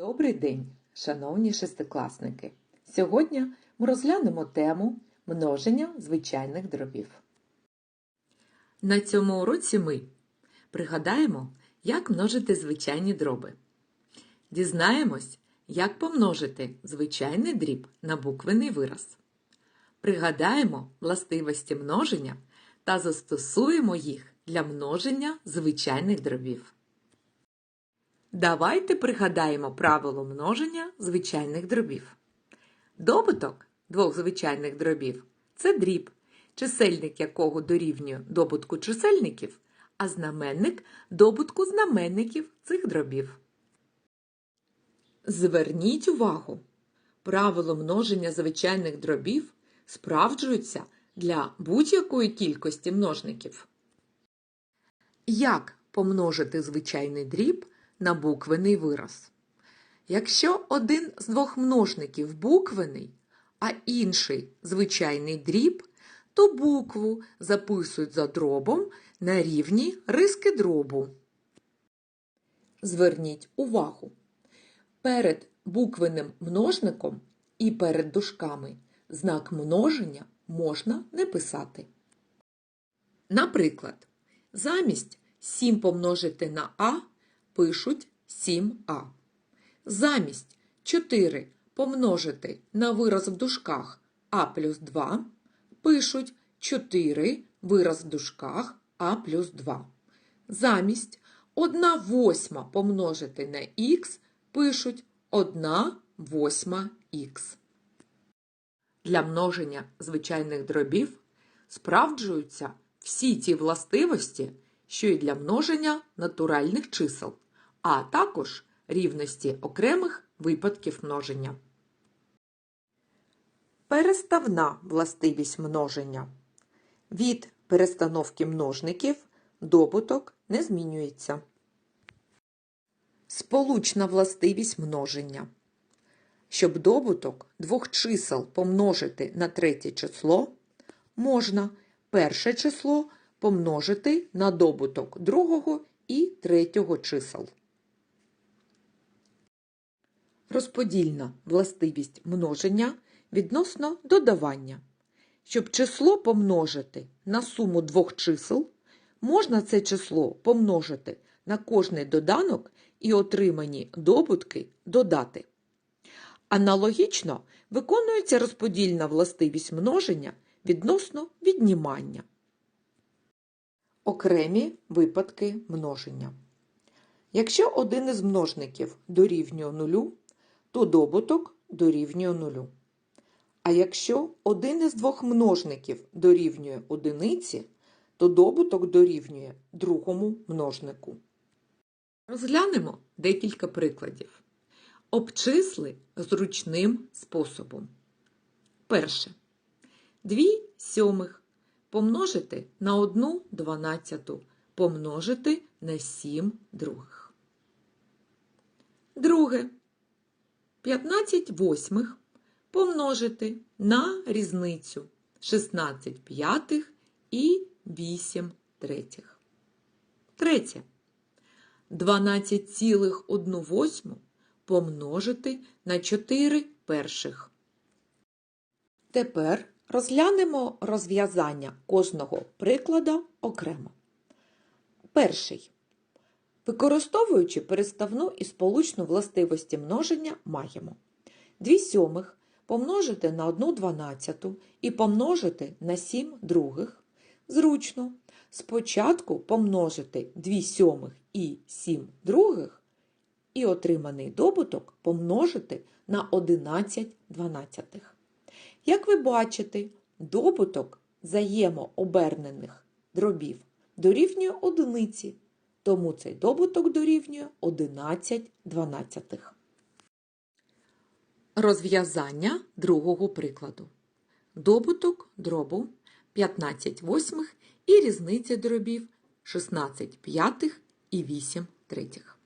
Добрий день, шановні шестикласники! Сьогодні ми розглянемо тему множення звичайних дробів. На цьому уроці ми пригадаємо, як множити звичайні дроби. Дізнаємось, як помножити звичайний дріб на буквений вираз. Пригадаємо властивості множення та застосуємо їх для множення звичайних дробів. Давайте пригадаємо правило множення звичайних дробів. Добуток двох звичайних дробів це дріб, чисельник якого дорівнює добутку чисельників, а знаменник добутку знаменників цих дробів. Зверніть увагу! Правило множення звичайних дробів справджується для будь-якої кількості множників. Як помножити звичайний дріб на буквений вираз? Якщо один з двох множників буквений, а інший звичайний дріб, то букву записують за дробом на рівні риски дробу. Зверніть увагу. Перед буквенним множником і перед дужками знак множення можна не писати. Наприклад, замість 7 помножити на А пишуть 7А. Замість 4 помножити на вираз в дужках А плюс 2 пишуть 4 вираз в дужках А плюс 2. Замість 1 восьма помножити на х пишуть 1 восьма х. Для множення звичайних дробів справджуються всі ті властивості, що й для множення натуральних чисел, а також рівності окремих випадків множення. Переставна властивість множення. Від перестановки множників добуток не змінюється. Сполучна властивість множення. Щоб добуток двох чисел помножити на третє число, можна перше число помножити на добуток другого і третього чисел. Розподільна властивість множення відносно додавання. Щоб число помножити на суму двох чисел, можна це число помножити на кожний доданок і отримані добутки додати. Аналогічно виконується розподільна властивість множення відносно віднімання. Окремі випадки множення. Якщо один із множників дорівнює нулю, то добуток дорівнює нулю. А якщо один із двох множників дорівнює одиниці, то добуток дорівнює другому множнику. Розглянемо декілька прикладів. Обчисли зручним способом. Перше. 2 сьомих помножити на 1 дванадцяту помножити на 7 других. Друге. 15 восьмих помножити на різницю 16 п'ятих і 8 третіх. Третє. 12,1 восьму помножити на 4 перших. Тепер розглянемо розв'язання кожного прикладу окремо. Перший. Використовуючи переставну і сполучну властивості множення, маємо 2 сьомих помножити на 1 дванадцяту і помножити на 7 других. Зручно. Спочатку помножити 2 сьомих і 7 других, і отриманий добуток помножити на 11 дванадцятих. Як ви бачите, добуток взаємообернених дробів дорівнює одиниці, тому цей добуток дорівнює 11 дванадцятих. Розв'язання другого прикладу. Добуток дробу 15 восьмих і різниця дробів 16 п'ятих і 8 третіх.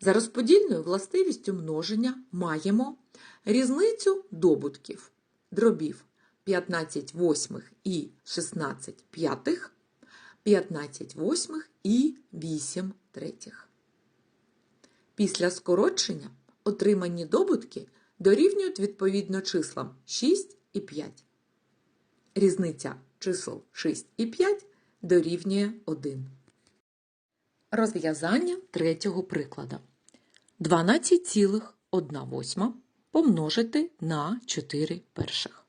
За розподільною властивістю множення маємо різницю добутків дробів 15 восьмих і 16 п'ятих, 15 восьмих і 8 третіх. Після скорочення отримані добутки дорівнюють відповідно числам 6 і 5. Різниця чисел 6 і 5 дорівнює 1. Розв'язання третього прикладу. 12,1 помножити на 4 перших.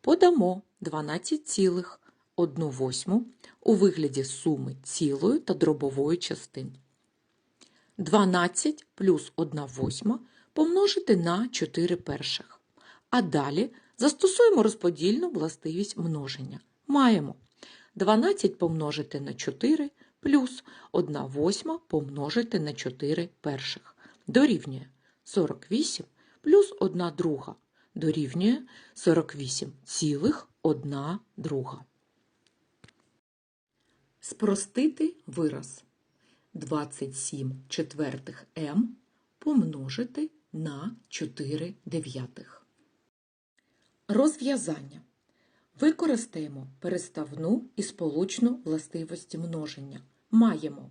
Подамо 12,1 у вигляді суми цілої та дробової частин. 12 плюс 1 восьма помножити на 4 перших. А далі застосуємо розподільну властивість множення. Маємо 12 помножити на 4 плюс 1 восьма помножити на 4 перших. Дорівнює 48 плюс 1 друга. Дорівнює 48 цілих 1 друга. Спростити вираз. 27 четвертих м помножити на 4 дев'ятих. Розв'язання. Використаємо переставну і сполучну властивості множення. Маємо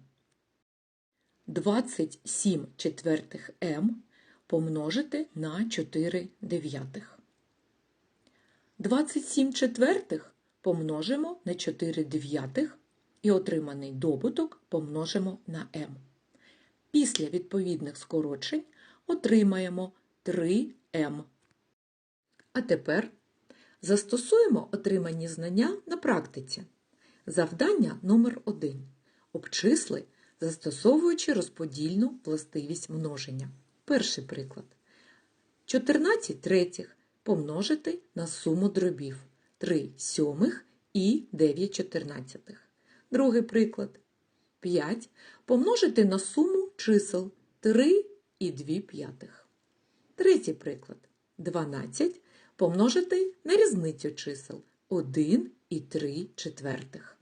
27 четвертих м помножити на 4 дев'ятих. 27 четвертих помножимо на 4 дев'ятих і отриманий добуток помножимо на m. Після відповідних скорочень отримаємо 3m. А тепер застосуємо отримані знання на практиці. Завдання номер 1 Обчисли, застосовуючи розподільну властивість множення. Перший приклад. 14 третіх помножити на суму дробів 3 сьомих і 9 чотирнадцятих. Другий приклад. 5 помножити на суму чисел 3 і 2 п'ятих. Третій приклад. 12 помножити на різницю чисел 1 і 3 четвертих.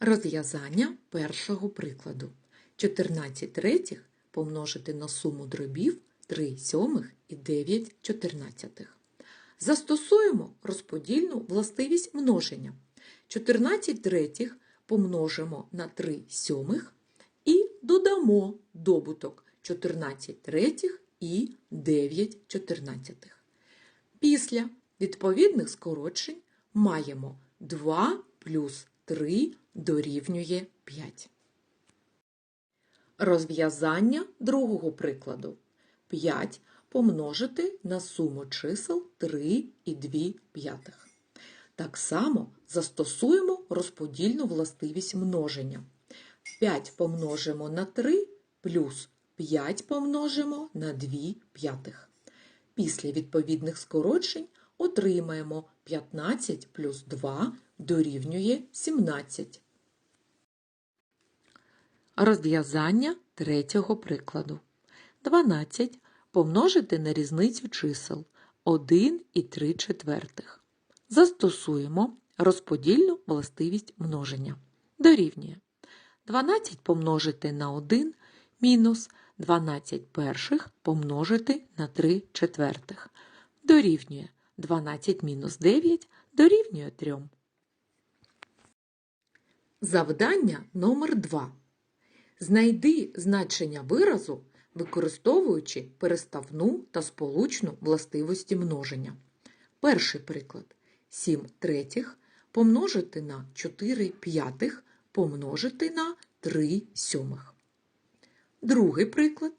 Розв'язання першого прикладу. 14 третіх помножити на суму дробів 3 сьомих і 9 чотирнадцятих. Застосуємо розподільну властивість множення. 14 третіх помножимо на 3 сьомих і додамо добуток 14 третіх і 9 чотирнадцятих. Після відповідних скорочень маємо 2 плюс 3 дорівнює 5. Розв'язання другого прикладу. 5 помножити на суму чисел 3 і 2 п'ятих. Так само застосуємо розподільну властивість множення. 5 помножимо на 3 плюс 5 помножимо на 2 п'ятих. Після відповідних скорочень отримаємо 15 плюс 2 дорівнює 17. Розв'язання третього прикладу. 12 помножити на різницю чисел 1 і 3 четвертих. Застосуємо розподільну властивість множення. Дорівнює 12 помножити на 1 мінус 12 перших помножити на 3 четвертих. Дорівнює 12 мінус 9 дорівнює 3. Завдання номер 2. Знайди значення виразу, використовуючи переставну та сполучну властивості множення. Перший приклад. 7 третіх помножити на 4 п'ятих помножити на 3 сьомих. Другий приклад.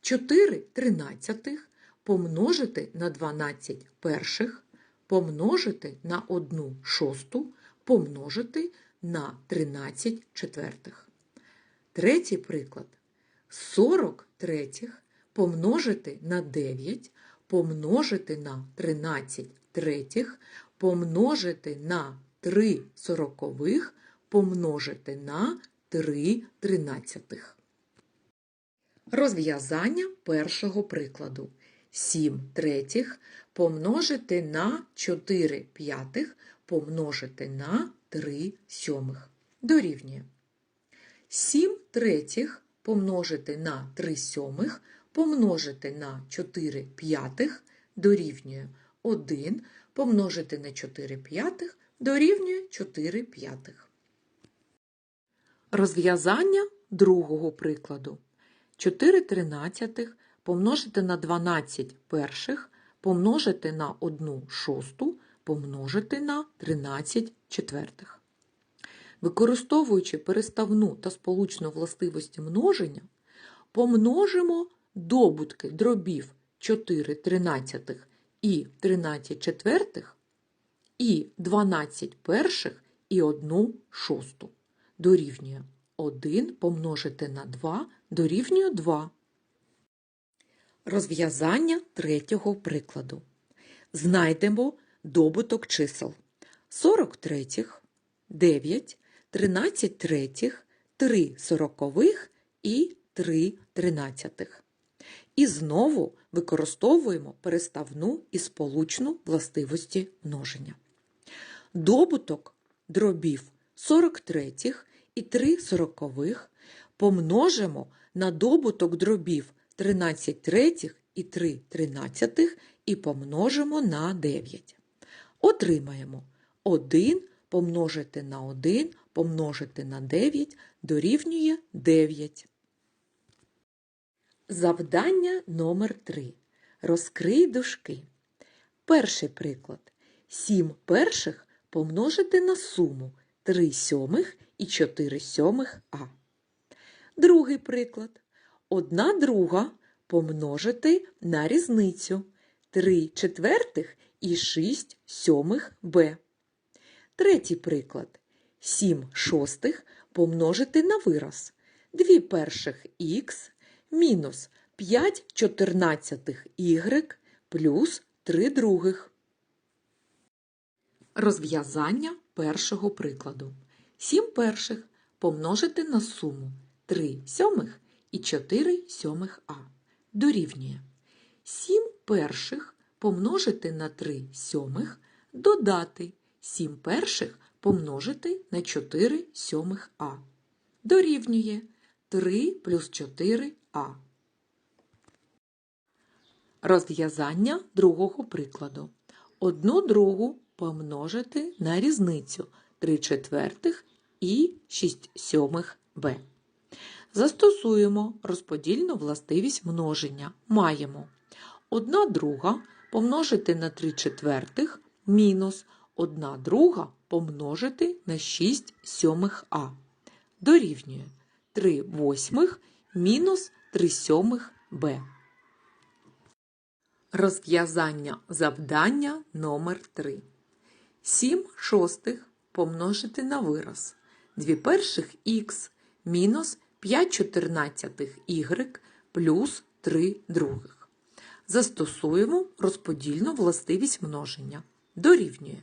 4 тринадцятих помножити на 12 перших, помножити на 1 шосту, помножити на 13 четвертих. Третій приклад. 40 третіх помножити на 9, помножити на 13 третіх, помножити на 3 сорокових, помножити на 3 тринадцятих. Розв'язання першого прикладу. 7 третіх помножити на 4 п'ятих помножити на 3 сьомих. Дорівнює. 7 третіх помножити на 3 сьомих помножити на 4 п'ятих дорівнює 1 помножити на 4 п'ятих дорівнює 4 п'ятих. Розв'язання другого прикладу. 4 тринадцятих помножити на 12 перших, помножити на 1 шосту, помножити на 13 четвертих. Використовуючи переставну та сполучну властивості множення, помножимо добутки дробів 4 тринадцятих і 13 четвертих і 12 перших і 1 шосту. Дорівнює 1 помножити на 2 дорівнює 2. Розв'язання третього прикладу. Знайдемо добуток чисел 40 третіх, 9, 13 третіх, 3 сорокових і 3 тринадцятих. І знову використовуємо переставну і сполучну властивості множення. Добуток дробів 40 третіх і 3 сорокових помножимо на добуток дробів 13 третіх і 3 тринадцятих і помножимо на 9. Отримаємо 1 помножити на 1 помножити на 9 дорівнює 9. Завдання номер 3. Розкрий дужки. Перший приклад. 7 перших помножити на суму 3 сьомих і 4 сьомих А. Другий приклад. 1 друга помножити на різницю 3 четвертих і 6 сьомих Б. Третій приклад. 7 шостих помножити на вираз 2 перших х мінус 5 чотирнадцятих y плюс 3 других. Розв'язання першого прикладу. 7 перших помножити на суму 3 сьомих і 4 сьомих А. Дорівнює 7 перших помножити на 3 сьомих додати 7 перших помножити на 4 сьомих А. Дорівнює 3 плюс 4 А. Розв'язання другого прикладу. Одну другу помножити на різницю 3 четвертих і 6 сьомих Б. Застосуємо розподільну властивість множення. Маємо 1 друга помножити на 3 четвертих мінус 1 друга помножити на 6 сьомих А. Дорівнює 3 восьмих мінус 3 сьомих Б. Розв'язання завдання номер 3 7 шостих помножити на вираз 2 перших х мінус 5 чотирнадцятих y плюс 3 других. Застосуємо розподільну властивість множення. Дорівнює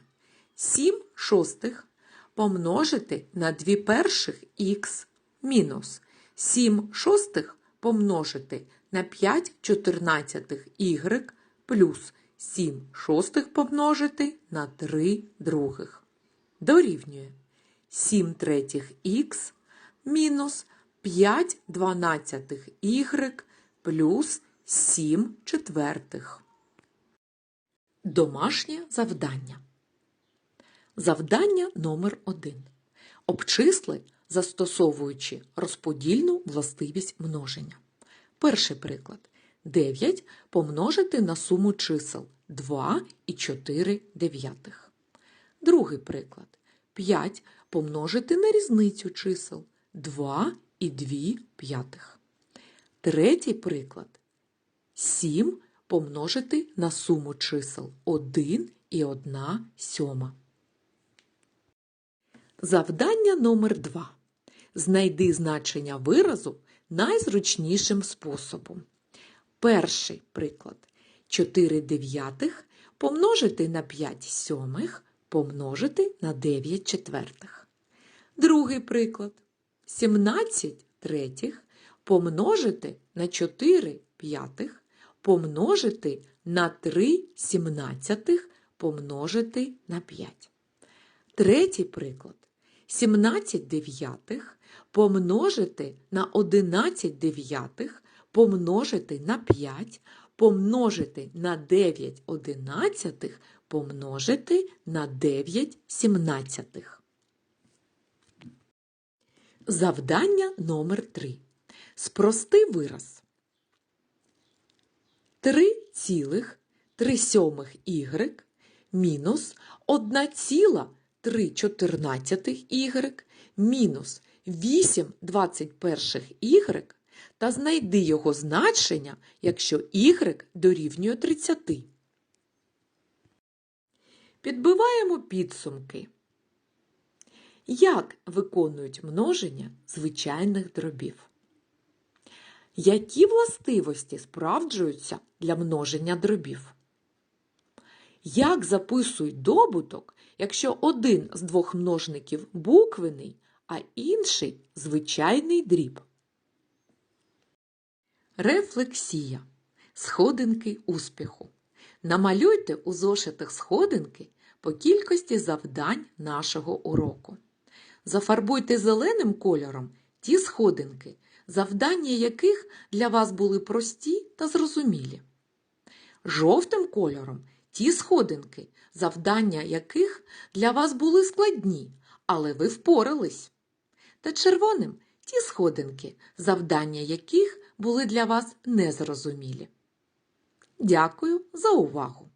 7 шостих помножити на 2 перших х мінус 7 шостих помножити на 5 чотирнадцятих y плюс 7 шостих помножити на 3 других. Дорівнює 7 третіх х мінус 5 дванадцятих y плюс 7 четвертих. Домашнє завдання. Завдання номер 1. Обчисли, застосовуючи розподільну властивість множення. Перший приклад. 9 помножити на суму чисел 2 і 4 дев'ятих. Другий приклад. 5 помножити на різницю чисел 2 і 2 п'ятих. Третій приклад. 7 помножити на суму чисел 1 і 1 сьома. Завдання номер 2. Знайди значення виразу найзручнішим способом. Перший приклад. 4 дев'ятих помножити на 5 сьомих помножити на 9 четвертих. Другий приклад. 17 третіх помножити на 4 п'ятих помножити на 3 сімнадцятих помножити на 5. Третій приклад. 17 дев'ятих помножити на 11 дев'ятих помножити на 5, помножити на 9 одинадцятих, помножити на 9 сімнадцятих. Завдання номер 3. Спрости вираз. 3,3 сьомих y мінус 1,3 y мінус 8 21 y та знайди його значення, якщо y дорівнює 30. Підбиваємо підсумки. Як виконують множення звичайних дробів? Які властивості справджуються для множення дробів? Як записують добуток, якщо один з двох множників буквений, а інший звичайний дріб? Рефлексія. Сходинки успіху. Намалюйте у зошитах сходинки по кількості завдань нашого уроку. Зафарбуйте зеленим кольором ті сходинки, завдання яких для вас були прості та зрозумілі. Жовтим кольором ті сходинки, завдання яких для вас були складні, але ви впорались. Та червоним ті сходинки, завдання яких були для вас незрозумілі. Дякую за увагу!